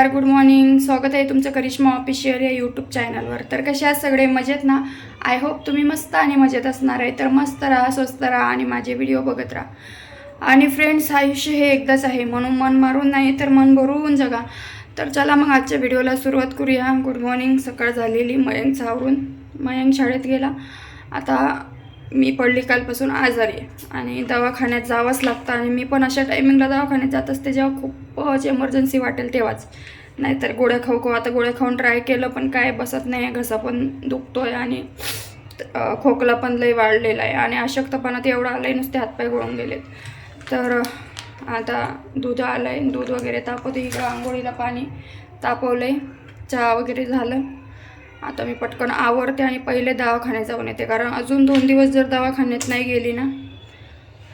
नमस्कार good morning स्वागत आहे तुमचं करिश्मा ऑफिशियल या यूट्यूब चॅनलवर तर कसे आहात सगळे? मजेत ना? आय होप तुम्ही मस्त आणि मजेत असणार आहे. तर मस्त राहा स्वस्त राहा आणि माझे व्हिडिओ बघत राहा. आणि फ्रेंड्स आयुष्य हे एकदाच आहे. म्हणून मन मारून नाही तर मन भरून जगा. तर चला मग आजच्या व्हिडिओला सुरुवात करूया. गुड मॉर्निंग सकाळ झालेली. मयंक सावरून मयंक शाळेत गेला. आता मी पडली कालपासून आजारी आणि दवाखान्यात जावंच लागतं. आणि मी पण अशा टायमिंगला दवाखान्यात जात असते जेव्हा खूपच एमर्जन्सी वाटेल तेव्हाच. नाहीतर गोळ्या खाऊ खाऊ आता गोळ्या खाऊन ट्राय केलं पण काय बसत नाही घसा पण दुखतो आहे आणि खोकला पण लई वाढलेला आहे आणि अशक्तपणात ते एवढा आलं आहे नुसते हातपाय गळून गेलेत. तर आता दूध आलं आहे दूध वगैरे तापवते इकडं आंघोळीला पाणी तापवलं आहे चहा वगैरे झालं. आता मी पटकन आवरते आणि पहिले दवाखान्यात जाऊन येते. कारण अजून दोन दिवस जर दवाखान्यात नाही गेली ना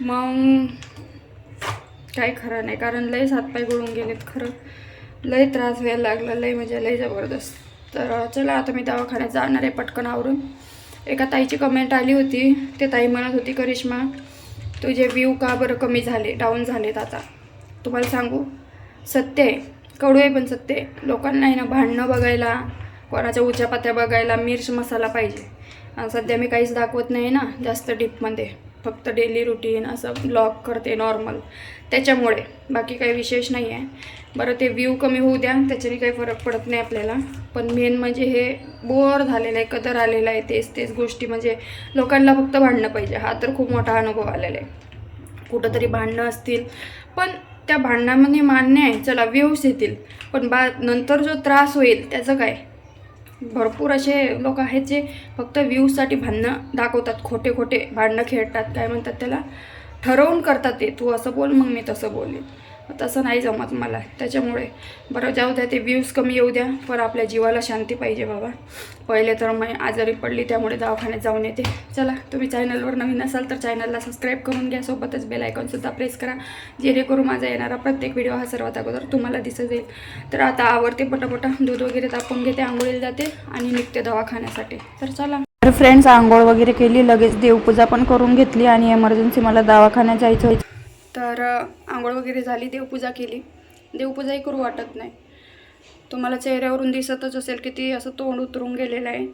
मग काही खरं नाही. कारण लयच हातपाय गळून गेलेत खरं. लय त्रास व्हायला लागला लय म्हणजे लय जबरदस्त. तर चला आता मी दवाखान्यात जाणार आहे पटकन आवरून. एका ताईची कमेंट आली होती. ते ताई म्हणत होती करिश्मा तुझे व्ह्यू का बरं कमी झाले डाऊन झालेत आता? तुम्हाला सांगू सत्य आहे. कडू आहे पण सत्य आहे. लोकांना आहे ना भांडणं बघायला कोणाच्या उच्यापात्या बघायला मिर्च मसाला पाहिजे. आणि सध्या मी काहीच दाखवत नाही ना जास्त डीपमध्ये. फक्त डेली रुटीन असं ब्लॉग करते नॉर्मल त्याच्यामुळे बाकी काही विशेष नाही आहे बरं ते व्ह्यू कमी होऊ द्या. त्याच्याने काही फरक पडत नाही आपल्याला. पण मेन म्हणजे हे बोर झालेलं आहे कदर आलेलं आहे तेच तेच गोष्टी. म्हणजे लोकांना फक्त भांडणं पाहिजे. हा तर खूप मोठा अनुभव आलेला आहे. कुठंतरी भांडणं असतील. पण त्या भांडणामध्ये मान्य आहे. चला व्ह्यूज येतील. पण बा नंतर जो त्रास होईल त्याचं काय? भरपूर असे लोक आहेत जे फक्त व्ह्यूजसाठी भांडणं दाखवतात. खोटे खोटे भांडणं खेळतात. काय म्हणतात त्याला? ठरवून करतात ते. तू असं बोल मग मी तसं बोलेन. तसं नाही जमत मला. त्याच्यामुळे बरं जाऊ द्या ते व्ह्यूज कमी येऊ द्या. पर आपल्या जीवाला शांती पाहिजे बाबा. पहिले तर मी आजारी पडली त्यामुळे दवाखान्यात जाऊन येते. चला तुम्ही चॅनलवर नवीन असाल तर चॅनलला सबस्क्राईब करून घ्या. सोबतच बेल आयकॉनसुद्धा प्रेस करा. जेणेकरून माझा येणारा प्रत्येक व्हिडिओ हा सर्वात अगोदर तुम्हाला दिसत जाईल. तर आता आवडते पटापटा. दूध वगैरे तापून घेते आंघोळीला जाते आणि निघते दवाखान्यासाठी. तर चला. तर फ्रेंड्स आंघोळ वगैरे केली लगेच देवपूजा पण करून घेतली आणि एमर्जन्सी मला दवाखान्यात जायचं होतं. तर आंघोळ वगैरे झाली देवपूजा केली. देवपूजाही करू वाटत नाही. तुम्हाला चेहऱ्यावरून दिसतच असेल की ती असं तोंड उतरून गेलेलं आहे.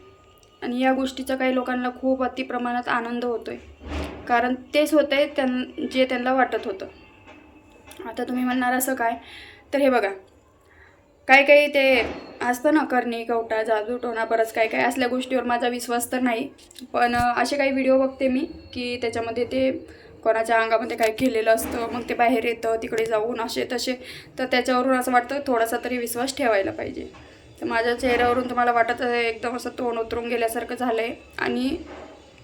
आणि या गोष्टीचा काही लोकांना खूप अतिप्रमाणात आनंद होतो आहे कारण तेच होतं आहे त्यां जे त्यांना वाटत होतं. आता तुम्ही म्हणणार असं काय? तर हे बघा. काही काही ते असतं ना करणी कवटा जादू टोना बरंच काय काय असल्या गोष्टीवर माझा विश्वास तर नाही. पण असे काही व्हिडिओ बघते मी की त्याच्यामध्ये ते कोणाच्या अंगामध्ये काही केलेलं असतं मग ते बाहेर येतं तिकडे जाऊन असे तसे. तर त्याच्यावरून असं वाटतं थोडासा तरी विश्वास ठेवायला पाहिजे. तर माझ्या चेहऱ्यावरून तुम्हाला वाटत आहे एकदम असं तोंड उतरून गेल्यासारखं झालं आहे आणि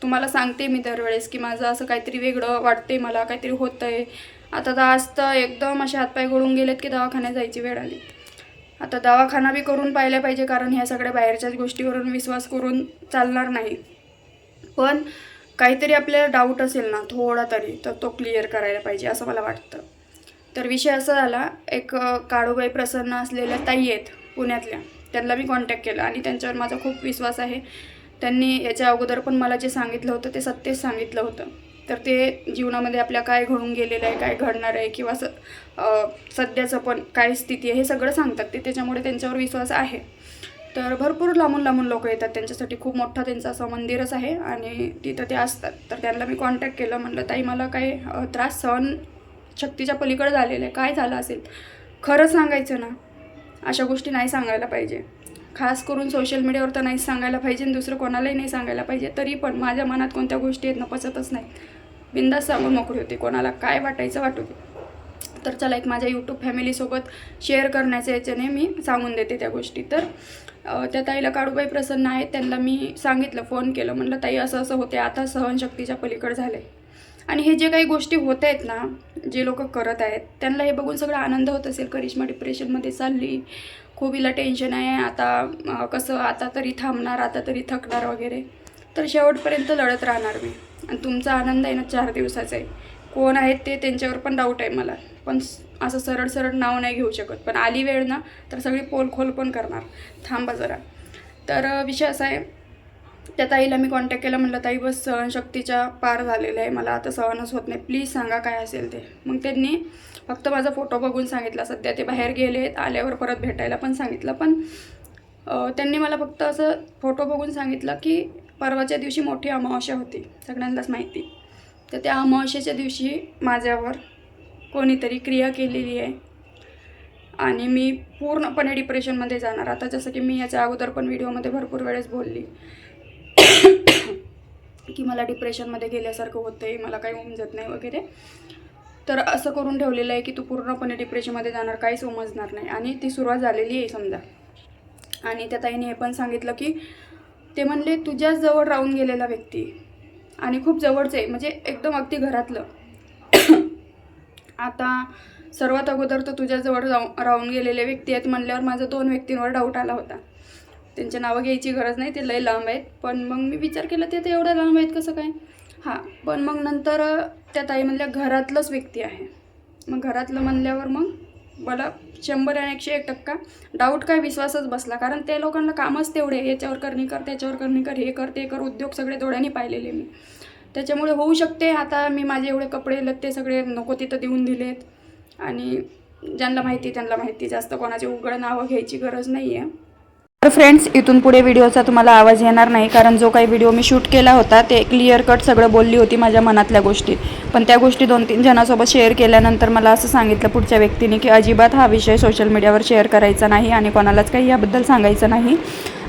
तुम्हाला सांगते मी दरवेळेस की माझं असं काहीतरी वेगळं वाटते मला काहीतरी होतं आहे आता तर आज तर एकदम असे हातपाय गळून गेलेत की दवाखान्यात जायची वेळ आली. आता दवाखाना बी करून पाहिला पाहिजे कारण ह्या सगळ्या बाहेरच्याच गोष्टीवरून विश्वास करून चालणार नाही. पण काहीतरी आपल्याला डाऊट असेल ना थोडा तरी तर तो क्लिअर करायला पाहिजे असं मला वाटतं. तर विषय असा झाला एक काळूबाई प्रसन्न असलेल्या ताई आहेत पुण्यातल्या. त्यांना मी कॉन्टॅक्ट केला आणि त्यांच्यावर माझा खूप विश्वास आहे. त्यांनी याच्या अगोदर पण मला जे सांगितलं होतं ते सत्यच सांगितलं होतं. तर ते जीवनामध्ये आपल्या काय घडून गेलेलं आहे काय घडणार आहे किंवा स सध्याचं पण काय स्थिती आहे हे सगळं सांगतात. ते त्याच्यामुळे त्यांच्यावर विश्वास आहे. तर भरपूर लांबून लांबून लोक येतात त्यांच्यासाठी. खूप मोठा त्यांचं असं मंदिरच आहे आणि तिथं ते असतात. तर त्यांना मी कॉन्टॅक्ट केलं म्हटलं ताई मला काही त्रास सहन शक्तीच्या पलीकडे झालेलं आहे. काय झालं असेल? खरं सांगायचं ना अशा गोष्टी नाही सांगायला पाहिजे. खास करून सोशल मीडियावर तर नाहीच सांगायला पाहिजे आणि दुसरं कोणालाही नाही सांगायला पाहिजे. तरी पण माझ्या मनात कोणत्या गोष्टी आहेत ना पचतच नाहीत बिंदास सांगून मोकळी होते. कोणाला काय वाटायचं वाटू दे. तर चला एक माझ्या यूट्यूब फॅमिलीसोबत शेअर करण्याच्या याच्याने मी सांगून देते त्या गोष्टी. तर त्या ताईला काळूबाई प्रसन्न आहेत त्यांना मी सांगितलं फोन केलं. म्हणलं ताई असं असं होते आता सहनशक्तीच्या पलीकडे झाले आणि हे जे काही गोष्टी होत आहेत ना जे लोक करत आहेत त्यांना हे बघून सगळा आनंद होत असेल. करिश्मा डिप्रेशनमध्ये चालली. खूप हिला टेन्शन आहे. आता कसं आता तरी थांबणार आता तरी थकणार वगैरे. तर शेवटपर्यंत लढत राहणार मी. आणि तुमचा आनंद आहे ना चार दिवसाचा आहे. कोण आहेत ते त्यांच्यावर पण डाऊट आहे मला. पण असं सरळ सरळ नाव नाही घेऊ शकत. पण आली वेळ ना तर सगळी पोलखोल पण करणार. थांबा जरा. तर विषय असा आहे त्या ताईला मी कॉन्टॅक्ट केला म्हटलं ताई बस सहनशक्तीच्या पार झालेलं आहे. मला आता सहनच होत नाही. प्लीज सांगा काय असेल ते. मग त्यांनी फक्त माझा फोटो बघून सांगितला. सध्या ते बाहेर गेले आल्यावर परत भेटायला पण सांगितलं. पण त्यांनी मला फक्त असं फोटो बघून सांगितलं की परवाच्या दिवशी मोठी अमावस्या होती. सगळ्यांनाच माहिती. तर त्या अमावस्येच्या दिवशी माझ्यावर कोणीतरी क्रिया केलेली आहे. आणि मी पूर्णपणे डिप्रेशनमध्ये जाणार. आता जसं की मी याच्या अगोदर पण व्हिडिओमध्ये भरपूर वेळेस बोलली. की मला डिप्रेशनमध्ये गेल्यासारखं होतं आहे मला काही उमजत नाही वगैरे. तर असं करून ठेवलेलं आहे की तू पूर्णपणे डिप्रेशनमध्ये जाणार काहीच उमजणार नाही. आणि ती सुरुवात झालेली आहे समजा. आणि त्या ताईने हे पण सांगितलं की ते म्हणले तुझ्याच जवळ राहून गेलेला व्यक्ती. आणि खूप जवळचं आहे. म्हणजे एकदम अगदी घरातलं. आता सर्वात अगोदर तर तुझ्याजवळ राहून राहून गेलेले व्यक्ती आहेत म्हणल्यावर माझा दोन व्यक्तींवर डाऊट आला होता. त्यांच्या नावं घ्यायची गरज नाही ते लय लांब आहेत. पण मग मी विचार केला ते तर एवढं लांब आहेत कसं काय? हां पण मग नंतर त्या ताई म्हणल्या घरातलंच व्यक्ती आहे. मग घरातलं म्हणल्यावर मग मला शंभर आणि एकशे एक टक्का डाऊट काय विश्वासच बसला. कारण त्या लोकांना कामच तेवढे याच्यावर करणी कर त्याच्यावर करणी कर हे कर ते कर उद्योग सगळे डोळ्यांनी पाहिलेले मी. त्याच्यामुळे होऊ शकते. आता मी माझे एवढे कपडे लत्ते सगळे नको तिथं देऊन दिलेत. आणि ज्यांना माहिती त्यांना माहिती. जास्त कोणाचे उघड नावं घ्यायची गरज नाही आहे तर फ्रेंड्स इथून पुढे व्हिडिओचा तुम्हाला आवाज येणार नाही. कारण जो काही व्हिडिओ मी शूट केला होता ते क्लिअर कट सगळं बोलली होती माझ्या मनातल्या गोष्टी. पण त्या गोष्टी दोन तीन जणांसोबत शेअर केल्यानंतर मला असं सांगितलं पुढच्या व्यक्तीने की अजिबात हा विषय सोशल मीडियावर शेअर करायचा नाही आणि कोणालाच काही याबद्दल सांगायचं नाही.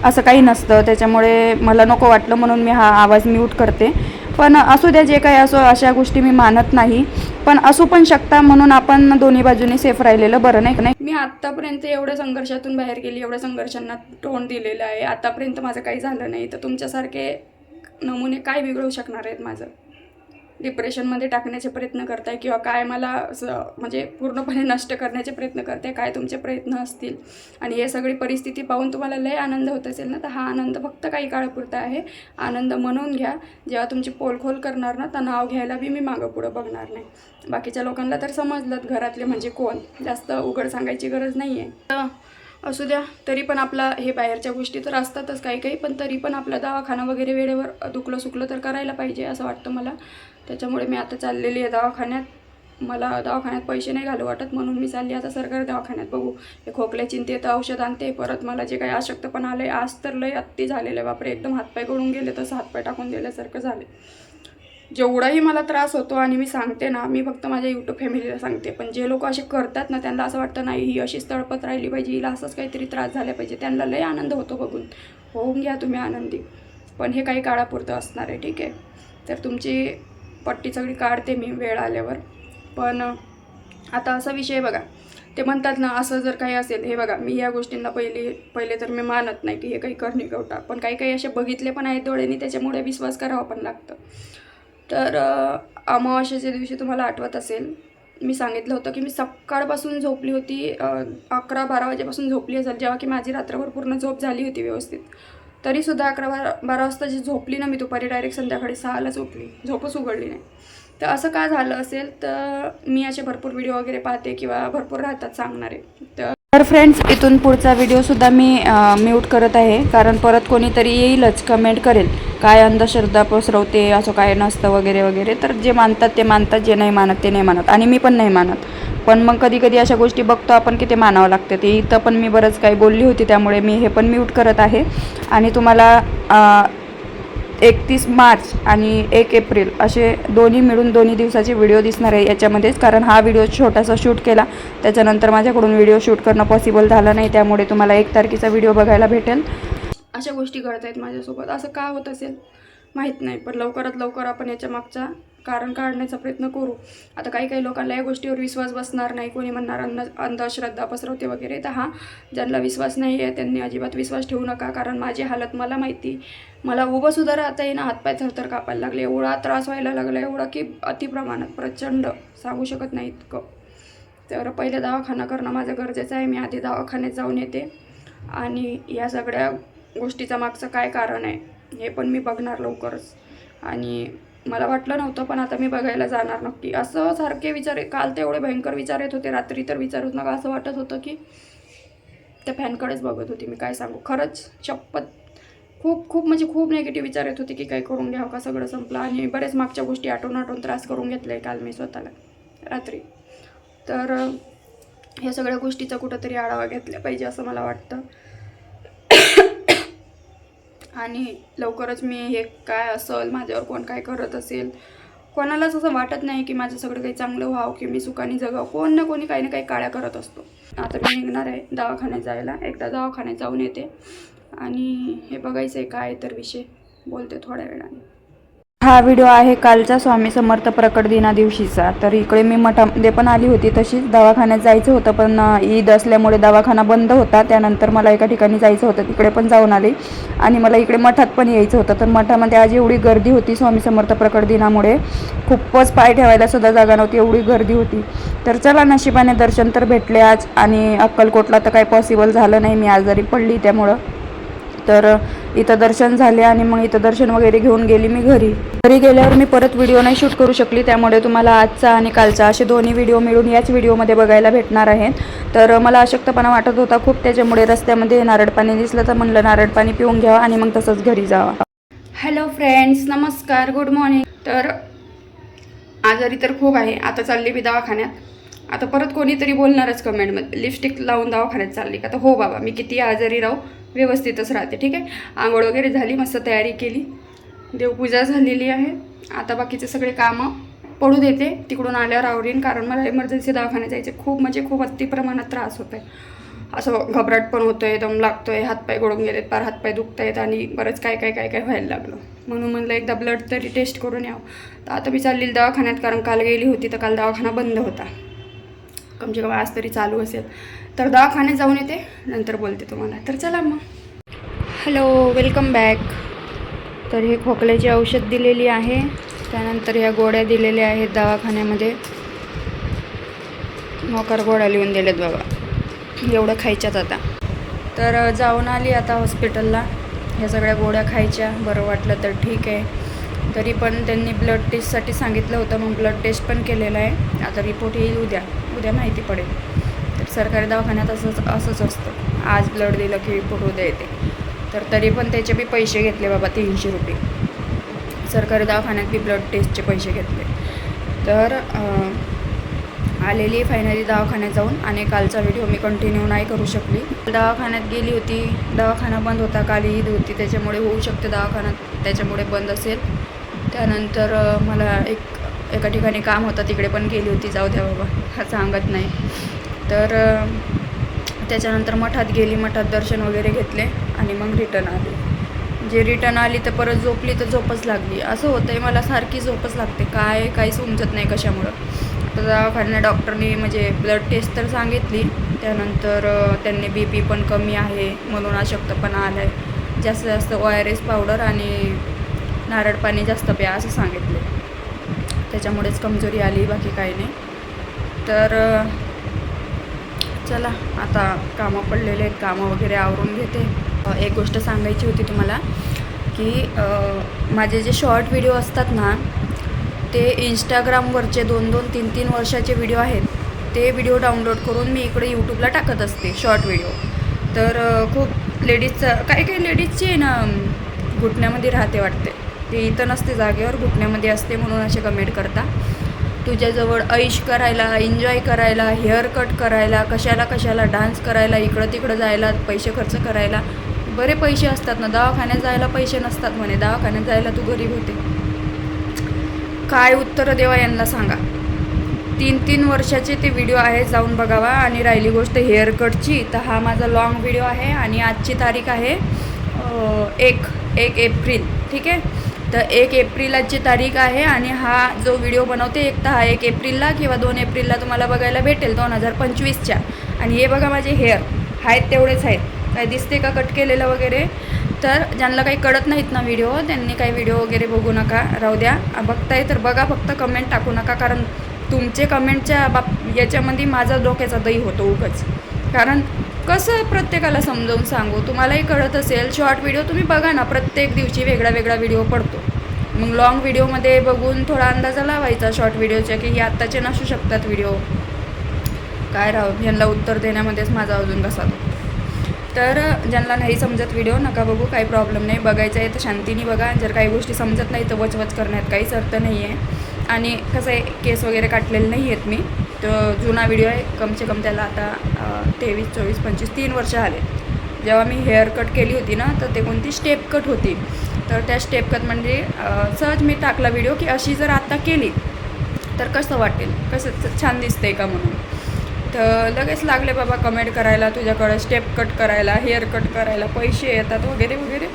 असं काही नसतं. त्याच्यामुळे मला नको वाटलं म्हणून मी हा आवाज म्यूट करते. पण असू द्या जे काही असो अशा गोष्टी मी मानत नाही. पण असू पण शकता म्हणून आपण दोन्ही बाजूने सेफ राहिलेलं बरं नाही का? नाही? मी आत्तापर्यंत एवढ्या संघर्षातून बाहेर गेली एवढ्या संघर्षांना तोंड दिलेलं आहे. आतापर्यंत माझं काही झालं नाही. तर तुमच्यासारखे नमुने काय बिघडवू शकणार आहेत माझं? डिप्रेशनमध्ये टाकण्याचे प्रयत्न करताय किंवा काय मला असं म्हणजे पूर्णपणे नष्ट करण्याचे प्रयत्न करताय काय तुमचे प्रयत्न असतील? आणि हे सगळी परिस्थिती पाहून तुम्हाला लय आनंद होत असेल ना? तर हा आनंद फक्त काही काळापुरता आहे. आनंद म्हणून घ्या. जेव्हा तुमची पोलखोल करणार ना तर नाव घ्यायला बी मी मागं पुढं बघणार नाही. बाकीच्या लोकांना तर समजलं घरातले म्हणजे कोण? जास्त उघड सांगायची गरज नाही आहे तर असू द्या तरी पण आपला हे बाहेरच्या गोष्टी तर असतातच काही काही पण तरी पण आपला दवाखाना वगैरे वेळेवर दुखलं सुकलं तर करायला पाहिजे असं वाटतं मला. त्याच्यामुळे मी आता चाललेली आहे दवाखान्यात. मला दवाखान्यात पैसे नाही घालू वाटत म्हणून मी चालली आता सरकारी दवाखान्यात बघू. हे खोकल्या चिंते तर औषध आणते परत मला जे काही अशक्तपण आलं आहे आज तर लय अत्ती झालेलं आहे. बापरे एकदम हातपाय गळून गेले तसं हातपाय टाकून दिल्यासारखं झाले जेवढाही मला त्रास होतो आणि मी सांगते ना मी फक्त माझ्या यूट्यूब फॅमिलीला सांगते. पण जे लोक असे करतात ना त्यांना असं वाटतं नाही ही अशीच तळपत राहिली पाहिजे हिला असंच काहीतरी त्रास झाला पाहिजे. त्यांना लय आनंद होतो बघून. होऊन घ्या तुम्ही आनंदी. पण हे काही काळापुरतं असणार आहे ठीक आहे. तर तुमची पट्टी सगळी काढते मी वेळ आल्यावर. पण आता असा विषय बघा. ते म्हणतात ना असं जर काही असेल हे बघा मी या गोष्टींना पहिले पहिले तर मी मानत नाही की हे काही करणी गवटा पण काही काही असे बघितले पण आहेत डोळ्यांनी त्याच्यामुळे विश्वास करावा पण लागतं. तर अ, अमावास्येच्या दिवशी तुम्हाला आठवत असेल मी सांगितलं होतं की मी सकाळपासून झोपली होती अकरा बारा वाजेपासून झोपली असेल जेव्हा की माझी रात्रभर पूर्ण झोप झाली होती व्यवस्थित. तरीसुद्धा अकरा बारा बारा वाजता जी झोपली ना मी दुपारी डायरेक्ट संध्याकाळी सहालाच झोपली. झोपच उघडली नाही. तर असं का झालं असेल? तर मी असे भरपूर व्हिडिओ वगैरे पाहते किंवा भरपूर राहतात सांगणारे. तर तर फ्रेंड्स इथून पुढचा व्हिडिओसुद्धा मी म्यूट करत आहे. कारण परत कोणीतरी येईलच कमेंट करेल. काय अंधश्रद्धा पसरवते असं काय नसतं वगैरे वगैरे. तर जे मानतात ते मानतात. जे नाही मानत ते नाही मानत. आणि मी पण नाही मानत. पण मग कधी कधी अशा गोष्टी बघतो आपण की ते मानावं लागते. ते इथं पण मी बरंच काही बोलली होती त्यामुळे मी हे पण म्यूट करत आहे. आणि तुम्हाला एकतीस मार्च आणि एक एप्रिल असे दोन्ही मिळून दोन्ही दिवसाचे व्हिडिओ दिसणार आहे याच्यामध्येच. कारण हा व्हिडिओ छोटासा शूट केला. त्याच्यानंतर माझ्याकडून व्हिडिओ शूट करणं पॉसिबल झालं नाही. त्यामुळे तुम्हाला एक तारखेचा व्हिडिओ बघायला भेटेल. अशा गोष्टी घडत आहेत माझ्यासोबत. असं का होत असेल? माहीत नाही. पण लवकरात लवकर आपण याच्या मागचा कारण काढण्याचा प्रयत्न करू. आता काही काही लोकांना या गोष्टीवर विश्वास बसणार नाही. कोणी म्हणणार अंध अंधश्रद्धा पसरवते वगैरे. तर हा ज्यांना विश्वास नाही आहे त्यांनी अजिबात विश्वास ठेवू नका. कारण माझी हालत मला माहिती. मला उभं सुद्धा राहता येईना. हातपाय थरथर कापायला लागले. एवढा त्रास व्हायला लागला. एवढा की अतिप्रमाणात प्रचंड. सांगू शकत नाही इतकं. तर पहिले दवाखाना करणं माझं गरजेचं आहे. मी आधी दवाखान्यात जाऊन येते. आणि या सगळ्या गोष्टीचा मागचं काय कारण आहे हे पण मी बघणार लवकरच. आणि मला वाटलं नव्हतं पण आता मी बघायला जाणार नक्की. असं सारखे विचार आहे- काल ते एवढे भयंकर विचार येत होते रात्री तर विचारूच नका असं वाटत होतं की त्या फॅनकडेच बघत होती मी काय सांगू. खरंच शपथ खूप खूप म्हणजे खूप नेगेटिव्ह विचार येत होते की काय करून घ्यावं का सगळं संपलं. आणि बरेच मागच्या गोष्टी आठवून आठवून त्रास करून घेतले आहे काल मी स्वतःला रात्री. तर ह्या सगळ्या गोष्टीचा कुठंतरी आढावा घेतला पाहिजे असं मला वाटतं. आणि लवकरच मी हे काय असेल माझ्यावर कोण काय करत असेल? कोणालाच असं वाटत नाही की माझं सगळं काही चांगलं व्हावं की मी सुखाने जगावं. कोण ना कोणी काही ना काही काळ्या करत असतो. आता मी निघणार आहे दवाखान्यात जायला. एकदा दवाखान्यात जाऊन येते. आणि हे बघायचं आहे काय तर विषय. बोलते थोड्या वेळाने. हा व्हिडिओ आहे कालच्या स्वामी समर्थ प्रकट दिना दिवशीचा तर इकडे मी मठामध्ये पण आली होती तशीच दवाखान्यात जायचं होतं पण ईद असल्यामुळे दवाखाना बंद होता. त्यानंतर मला एका ठिकाणी जायचं होतं तिकडे पण जाऊन आले. आणि मला इकडे मठात पण यायचं होतं. तर मठामध्ये आज एवढी गर्दी होती स्वामी समर्थ प्रकट दिनामुळे. खूपच पाय ठेवायला सुद्धा जागा नव्हती एवढी गर्दी होती. तर चला नशिबाने दर्शन तर भेटले आज. आणि अक्कलकोटला तर काही पॉसिबल झालं नाही मी आजारी पडली त्यामुळं. तर इथं दर्शन झाले आणि मग इथं दर्शन वगैरे घेऊन गेली मी घरी. घरी गेल्यावर मी परत व्हिडिओ नाही शूट करू शकली त्यामुळे तुम्हाला आजचा आणि कालचा असे दोन्ही व्हिडिओ मिळून याच व्हिडिओमध्ये बघायला भेटणार आहेत. तर मला अशक्तपणा वाटत होता खूप त्याच्यामुळे रस्त्यामध्ये नारळ पाणी दिसलं तर म्हणलं नारळ पाणी पिऊन घ्यावं आणि मग तसंच घरी जावं. हॅलो फ्रेंड्स नमस्कार गुड मॉर्निंग तर आजारी तर खूप आहे आता चालली मी दवाखान्यात. आता परत कोणीतरी बोलणारच कमेंटमध्ये लिपस्टिक लावून दवाखान्यात चालली का? तर हो बाबा मी किती आजारी राहू व्यवस्थितच राहते ठीक आहे? आंघोळ वगैरे झाली मस्त तयारी केली. देवपूजा झालेली आहे. आता बाकीचे सगळे कामं पडू देते. तिकडून आल्यावर आवरीन कारण मला इमर्जन्सी दवाखान्यात जायचे खूप म्हणजे खूप अति प्रमाणात त्रास होतो आहे असं घबराट पण होतो आहे दम लागतो आहे हातपाय गोळून गेलेत पार हातपाय दुखत आहेत आणि बरंच काय काय काय काय व्हायला लागलं. म्हणून म्हणलं एकदा ब्लड तरी टेस्ट करून यावं. तर आता मी चाललेली दवाखान्यात कारण काल गेली होती तर काल दवाखाना बंद होता. कमसे कम आज तरी चालू असेल. तर दवाखान्यात जाऊन येते नंतर बोलते तुम्हाला. तर चला मग. हॅलो वेलकम बॅक तर हे खोकल्याची औषध दिलेली आहे. त्यानंतर ह्या गोळ्या दिलेल्या आहेत दवाखान्यामध्ये. मोकार गोळ्या लिहून दिल्यात बाबा. एवढं खायच्यात आता. तर जाऊन आली आता हॉस्पिटलला ह्या सगळ्या गोळ्या खायच्या. बरं वाटलं तर ठीक आहे. तरी पण त्यांनी ब्लड टेस्टसाठी सांगितलं होतं मग ब्लड टेस्ट पण केलेलं आहे. आता रिपोर्ट येईल उद्या. उद्या माहिती पडेल. तर सरकारी दवाखान्यात असंच असंच असतं. आज ब्लड दिलं की रिपोर्ट उद्या येते. तर तरी पण त्याचे बी पैसे घेतले बाबा तीनशे रुपये. सरकारी दवाखान्यात बी ब्लड टेस्टचे पैसे घेतले. तर आलेली फायनली दवाखान्यात जाऊन आणि कालचा व्हिडिओ मी कंटिन्यू नाही करू शकली. दवाखान्यात गेली होती. दवाखाना बंद होता काल ईद होती. त्याच्यामुळे होऊ शकते दवाखान्यात त्याच्यामुळे बंद असेल. त्यानंतर मला एक एका ठिकाणी काम होतं तिकडे पण गेली होती जाऊ द्या बाबा हा सांगत नाही. तर त्याच्यानंतर मठात गेली मठात दर्शन वगैरे घेतले आणि मग रिटर्न आली. जे रिटर्न आली तर परत झोपली तर झोपच लागली. असं होतं आहे मला सारखी झोपच लागते. काय काही समजत नाही कशामुळं. तर दवाखान्या डॉक्टरनी म्हणजे ब्लड टेस्ट तर सांगितली त्यानंतर त्यांनी बी पी पण कमी आहे म्हणून अशक्तपणा आला आहे जास्तीत जास्त ओ आर एस पावडर आणि नारळ पाणी जास्त प्या असं सांगितले त्याच्यामुळेच कमजोरी आली बाकी काही नाही. तर चला आता कामं पडलेले आहेत कामं वगैरे आवरून घेते. एक गोष्ट सांगायची होती तुम्हाला की माझे जे शॉर्ट व्हिडिओ असतात ना ते इंस्टाग्रामवरचे दोन दोन तीन तीन वर्षाचे व्हिडिओ आहेत. ते व्हिडिओ डाउनलोड करून मी इकडे यूट्यूबला टाकत असते शॉर्ट व्हिडिओ तर खूप लेडीजचं काही काही लेडीजची आहे ना घुटण्यामध्ये राहते वाटते. ते इथं नसते जागेवर घुटण्यामध्ये असते म्हणून असे कमेंट करता. तुझ्याजवळ ऐश करायला एन्जॉय करायला हेअर कट करायला कशाला कशाला डान्स करायला इकडं तिकडं जायला पैसे खर्च करायला बरे पैसे असतात ना. दवाखान्यात जायला पैसे नसतात म्हणे. दवाखान्यात जायला तू गरीब होते. काय उत्तरं देवा यांना सांगा. तीन तीन वर्षाचे ते व्हिडिओ आहे जाऊन बघावा आणि राहिली गोष्ट हेअर कटची तर हा माझा लॉंग व्हिडिओ आहे आणि आजची तारीख आहे एक एक एप्रिल. ठीक आहे? तर एक एप्रिलाची तारीख आहे आणि हा जो व्हिडिओ बनवते एक तर हा एक एप्रिलला किंवा दोन एप्रिलला तुम्हाला बघायला भेटेल दोन हजार पंचवीसच्या. आणि हे बघा माझे हेअर आहेत तेवढेच आहेत. काय दिसते का कट केलेलं वगैरे? तर ज्यांना काही कळत नाहीत ना व्हिडिओ त्यांनी काही व्हिडिओ वगैरे बघू नका राहू द्या. बघताय तर बघा फक्त कमेंट टाकू नका कारण तुमचे कमेंटच्या बाप याच्यामध्ये माझा डोक्याचा दही होतो उगच. कारण कसं प्रत्येकाला समजावून सांगू? तुम्हालाही कळत असेल शॉर्ट व्हिडिओ तुम्ही बघा ना प्रत्येक दिवशी वेगळा वेगळा व्हिडिओ पडतो. मग लॉंग व्हिडिओमध्ये बघून थोडा अंदाजा लावायचा शॉर्ट व्हिडिओच्या की हे आत्ताचे नसू शकतात व्हिडिओ काय राहू यांना उत्तर देण्यामध्येच माझा अजून कसा तर ज्यांना नाही समजत व्हिडिओ नका बघू काही प्रॉब्लेम नाही. बघायचं आहे तर शांतीने बघा. जर काही गोष्टी समजत नाही तर वचवच करण्यात काहीच अर्थ नाही आहे आणि कसं आहे केस वगैरे काटलेले नाही आहेत मी. तो जुना व्हिडिओ आहे. कमसे कम त्याला आता तेवीस चोवीस पंचवीस तीन वर्ष आले. जेव्हा मी हेअर कट केली होती ना तर ते कोणती स्टेप कट होती. तर त्या स्टेप कट म्हणजे सहज मी टाकला व्हिडिओ की अशी जर आत्ता केली तर कसं वाटेल? कसं छान छान दिसतंय का म्हणून? तर लगेच लागले बाबा कमेंट करायला तुझ्याकडं स्टेप कट करायला हेअर कट करायला पैसे येतात वगैरे वगैरे.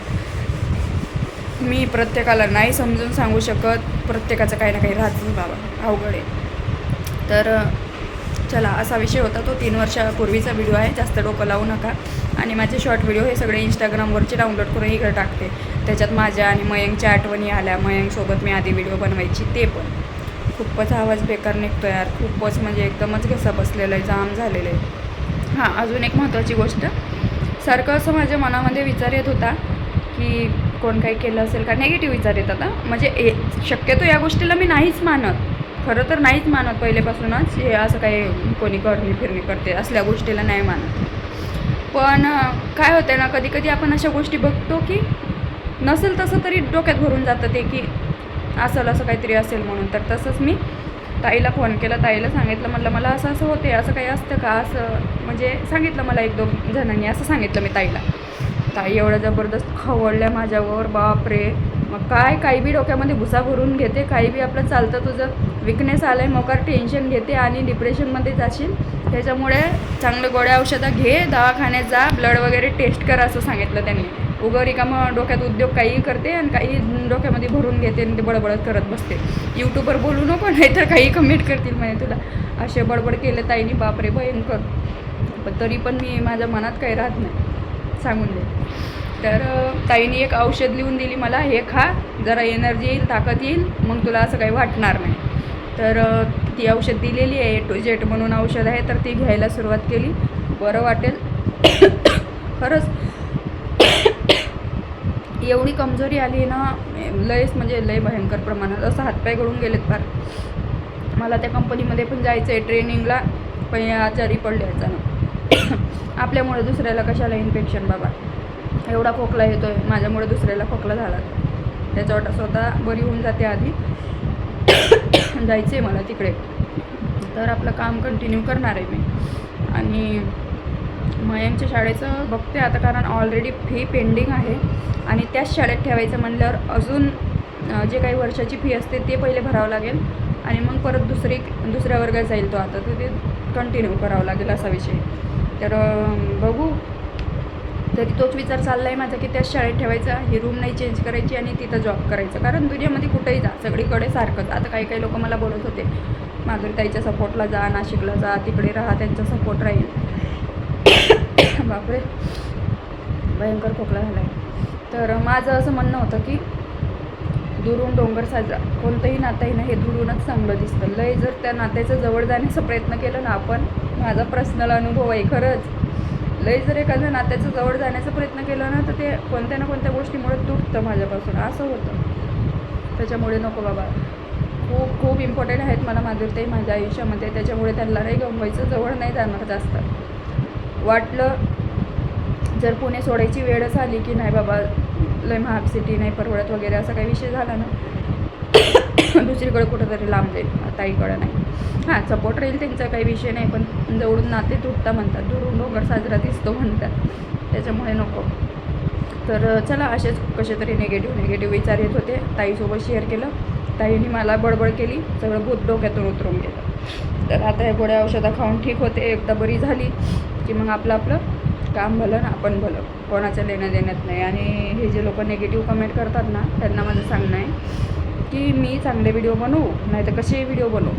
मी प्रत्येकाला नाही समजून सांगू शकत. प्रत्येकाचं काही ना काही राहतच बाबा. अवघड आहे. तर चला असा विषय होता तो. तीन वर्षापूर्वीचा व्हिडिओ आहे. जास्त डोकं लावू नका. आणि माझे शॉर्ट व्हिडिओ हे सगळे इंस्टाग्रामवरचे डाउनलोड करून इकडे टाकते. त्याच्यात माझ्या आणि मयंकच्या आठवणी आल्या. मयंकसोबत मी आधी व्हिडिओ बनवायची. ते पण. खूपच आवाज बेकार निघतो यार. खूपच म्हणजे एकदमच घसा बसलेला आहे. जाम झालेलं आहे. हां अजून एक महत्त्वाची गोष्ट. सारखं असं माझ्या मनामध्ये विचार येत होता की कोण काही केलं असेल का? नेगेटिव्ह विचार येतात आता म्हणजे ए शक्यतो या गोष्टीला मी नाहीच मानत. खरं तर नाहीच मानत पहिलेपासूनच हे असं काही कोणी करणी फिरणी करते असल्या गोष्टीला नाही मानत. पण काय होतं ना कधी कधी आपण अशा गोष्टी बघतो की नसेल तसं तरी डोक्यात भरून जातं ते की असेल असं काहीतरी असेल म्हणून. तर तसंच मी ताईला फोन केला ताईला सांगितलं म्हटलं मला असं असं होते असं काही असतं का? असं म्हणजे सांगितलं मला एक दोन जणांनी असं सांगितलं मी ताईला. ताई एवढं जबरदस्त खवळल्या माझ्यावर बापरे! मग काय काही बी डोक्यामध्ये भुसा भरून घेते काही बी आपलं चालतं तुझं. विकनेस आलं आहे मोकार टेन्शन घेते आणि डिप्रेशनमध्ये जाशील त्याच्यामुळे चांगलं गोळ्या औषधं घे दवाखान्यात जा ब्लड वगैरे टेस्ट कर असं सांगितलं त्यांनी. उगं रिकामं डोक्यात उद्योग काहीही करते आणि काही डोक्यामध्ये भरून घेते आणि ते बडबडत करत बसते. यूट्यूबवर बोलू नको नाही तर काही कमेंट करतील म्हणे तुला. असे बडबड केले ताईनी बापरे भयंकर. पण तरी पण मी माझ्या मनात काही राहत नाही. सांगून दे. तर अ, ताईने एक औषध लिहून दिली मला हे खा जरा एनर्जी येईल ताकद येईल मग तुला असं काही वाटणार नाही. तर ती औषध दिलेली आहे टू जेट म्हणून औषध आहे तर ती घ्यायला सुरुवात केली. बरं वाटेल. खरंच एवढी कमजोरी आली आहे ना लयच म्हणजे लय भयंकर प्रमाणात. असं हातपाय गळून गेलेत फार. मला त्या कंपनीमध्ये पण जायचं आहे ट्रेनिंगला पण आजारी पडले अचानक. आपल्यामुळे दुसऱ्याला कशाला इन्फेक्शन बाबा? एवढा खोकला येतो आहे माझ्यामुळे दुसऱ्याला खोकला झाला. त्याच्या वाटा स्वतः बरी होऊन जाते आधी. जायचं आहे मला तिकडे. तर आपलं काम कंटिन्यू करणार आहे मी. आणि मयांच्या शाळेचं बघते आता कारण ऑलरेडी फी पेंडिंग आहे. आणि त्याच शाळेत ठेवायचं म्हणल्यावर अजून जे काही वर्षाची फी असते ते पहिले भरावं लागेल. आणि मग परत दुसरी दुसऱ्या वर्गात जाईल तो आता. तर ते कंटिन्यू करावं लागेल असा विषय. तर बघू. तरी तोच विचार चालला आहे माझा की त्याच शाळेत ठेवायचा ही रूम नाही चेंज करायची आणि तिथं जॉब करायचं. कारण दुनियामध्ये कुठेही जा सगळीकडे सारखंच आता काही काही लोक मला बोलत होते माधुरीताईच्या सपोर्टला जा नाशिकला जा तिकडे राहा त्यांचा सपोर्ट राहील. बापरे. भयंकर खोकला झाला आहे तर माझं असं म्हणणं होतं की दुरून डोंगर साजरा कोणतंही नातं आहे ना हे दुरूनच चांगलं दिसतं. लय जर त्या नात्याचं जवळ जाण्याचा प्रयत्न केला ना आपण माझा पर्सनल अनुभव आहे खरंच. लय जर एखाद्या नात्याचं जवळ जाण्याचा प्रयत्न केला ना तर ते कोणत्या ना कोणत्या गोष्टीमुळे तुटतं माझ्यापासून. असं होतं. त्याच्यामुळे नको बाबा. खूप खूप इम्पॉर्टंट आहेत मला माधुरताई माझ्या आयुष्यामध्ये. त्याच्यामुळे त्यांना नाही गमवायचं जवळ नाही जाणार जास्त. वाटलं जर पुणे सोडायची वेळच आली की नाही बाबा लय महाग सिटी नाही परवडत वगैरे असा काही विषय झाला ना दुसरीकडे कुठंतरी लांब जाईल. ताईकडं नाही. हां सपोर्ट राहील त्यांचा काही विषय नाही पण जवळून नाते तुटता म्हणतात. दुरून डोंगर साजरा दिसतो म्हणतात. त्याच्यामुळे नको. तर चला असेच कसे तरी निगेटिव्ह निगेटिव्ह विचार येत होते. ताईसोबत शेअर केलं. ताईने मला बडबड केली. सगळं भूत डोक्यातून उतरून गेलं. तर आता हे गोळ्या औषधं खाऊन ठीक होते. एकदा बरी झाली की मग आपलं आपलं काम भलं ना आपण भलं. कोणाचं लेणं देण्यात नाही. आणि हे जे लोक निगेटिव्ह कमेंट करतात ना त्यांना माझं सांगणं आहे. की मी चांगले व्हिडिओ बनवू नाही तर कसे व्हिडिओ बनवू?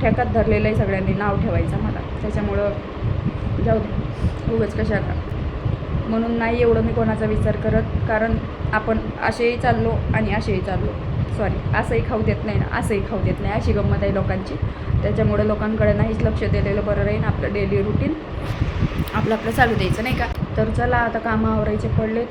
ठेकात धरलेलं आहे सगळ्यांनी नाव ठेवायचं मला. त्याच्यामुळं जाऊ दे. उगाच कशाला म्हणून नाही एवढं मी कोणाचा विचार करत कारण आपण असेही चाललो आणि असेही चाललो. सॉरी असंही खाऊ देत नाही ना असंही खाऊ देत नाही अशी गंमत आहे लोकांची. त्याच्यामुळे लोकांकडे नाहीच लक्ष दिलेलं बरं राहील आपलं डेली रुटीन आपलं आपलं चालू द्यायचं नाही का? तर चला आता कामं आवरायचे पडलेत.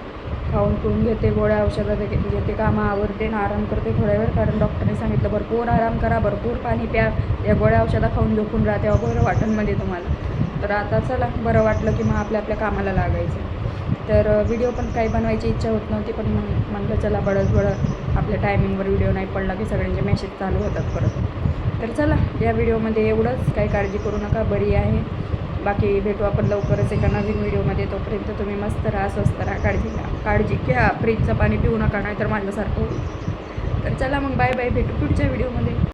खाऊन पिऊन घेते गोळ्या औषधं घेते कामं आवरते ना आराम करते थोड्या वेळ. कारण डॉक्टरने सांगितलं भरपूर आराम करा भरपूर पाणी प्या. या गोळ्या औषधं खाऊन झोपून राहा तेव्हा बरं वाटणमध्ये तुम्हाला. तर आता चला बरं वाटलं की मग आपल्या आपल्या कामाला लागायचं. तर व्हिडिओ पण काही बनवायची इच्छा होत नव्हती पण मग म्हणलं चला बळत बळत आपल्या टायमिंगवर व्हिडिओ नाही पडला की सगळ्यांचे मेसेज चालू होतात परत. तर चला या व्हिडिओमध्ये एवढंच. काही काळजी करू नका बरी आहे. बाकी भेटू आपण लवकरच एका नवीन व्हिडिओमध्ये. तोपर्यंत तुम्ही मस्त राहा स्वस्त राहा काळजी घ्या. काळजी घ्या. फ्रीजचं पाणी पिऊ नका नाही तर माझ्यासारखं होईल. तर चला मग बाय बाय भेटू पुढच्या व्हिडिओमध्ये.